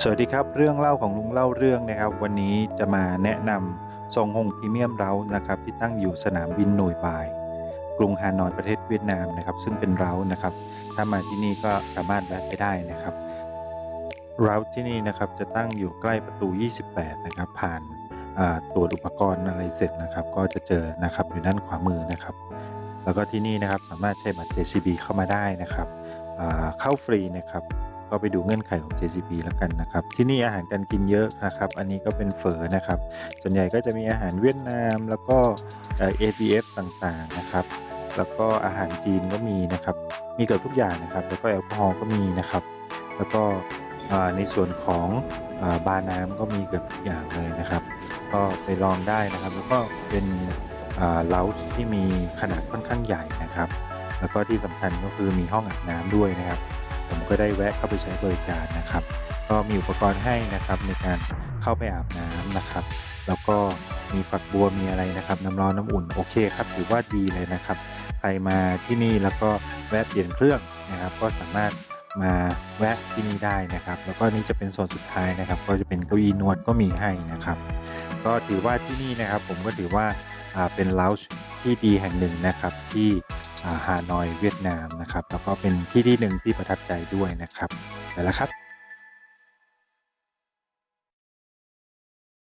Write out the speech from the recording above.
สวัสดีครับ เรื่องเล่าของลุงเล่าเรื่องนะครับ วันนี้จะมาแนะนำทรงฮงพรีเมียมเรานะครับ ที่ตั้งอยู่สนามบินหน่วยบาย กรุงฮานอยประเทศเวียดนามนะครับ ซึ่งเป็นเรานะครับ ถ้ามาที่นี่ก็สามารถแวะไปได้นะครับเราที่นี่นะครับจะตั้งอยู่ใกล้ประตู 28 นะครับ ผ่านตรวจอุปกรณ์อะไรเสร็จนะครับ ก็จะเจอนะครับอยู่ด้านขวามือนะครับ แล้วก็ที่นี่นะครับสามารถใช้บัตร JCB เข้ามาได้นะครับเข้าฟรีนะครับ ก็ไปดูเงื่อนไขของ JCB แล้วกันนะครับ ที่นี่อาหารการกินเยอะนะครับ อันนี้ก็เป็นเฝอนะครับ ส่วนใหญ่ก็จะมีอาหารเวียดนามแล้วก็เอ ABF ต่างๆนะครับ แล้วก็อาหารจีนก็มีนะครับ มีเกือบทุกอย่างนะครับ แล้วก็แอลกอฮอล์ก็มีนะครับ แล้วก็ในส่วนของบาร์น้ำก็มีเกือบทุกอย่างเลยนะครับ ก็ไปลองได้นะครับ แล้วก็เป็นเลาส์ที่มีขนาดค่อนข้างใหญ่นะครับ แล้วก็ที่สำคัญก็คือมีห้องอาบน้ำด้วยนะครับ ก็ได้แวะเข้าไปใช้บริการนะครับ ก็มีอุปกรณ์ให้นะครับในการเข้าไปอาบน้ำนะครับ แล้วก็มีฝักบัวมีอะไรนะครับ น้ำร้อนน้ำอุ่นโอเคครับถือว่าดีเลยนะครับ ใครมาที่นี่แล้วก็แวะเปลี่ยนเครื่องนะครับ ก็สามารถมาแวะที่นี่ได้นะครับ แล้วก็นี่จะเป็นโซนสุดท้ายนะครับ ก็จะเป็นเก้าอี้นวดก็มีให้นะครับ ก็ถือว่าที่นี่นะครับ ผมก็ถือว่าเป็นเลาส์ที่ดีแห่งหนึ่งนะครับที่ ฮานอยเวียดนามนะครับ แล้วก็เป็นที่ที่หนึ่งที่ประทับใจด้วยนะครับไปแล้วครับ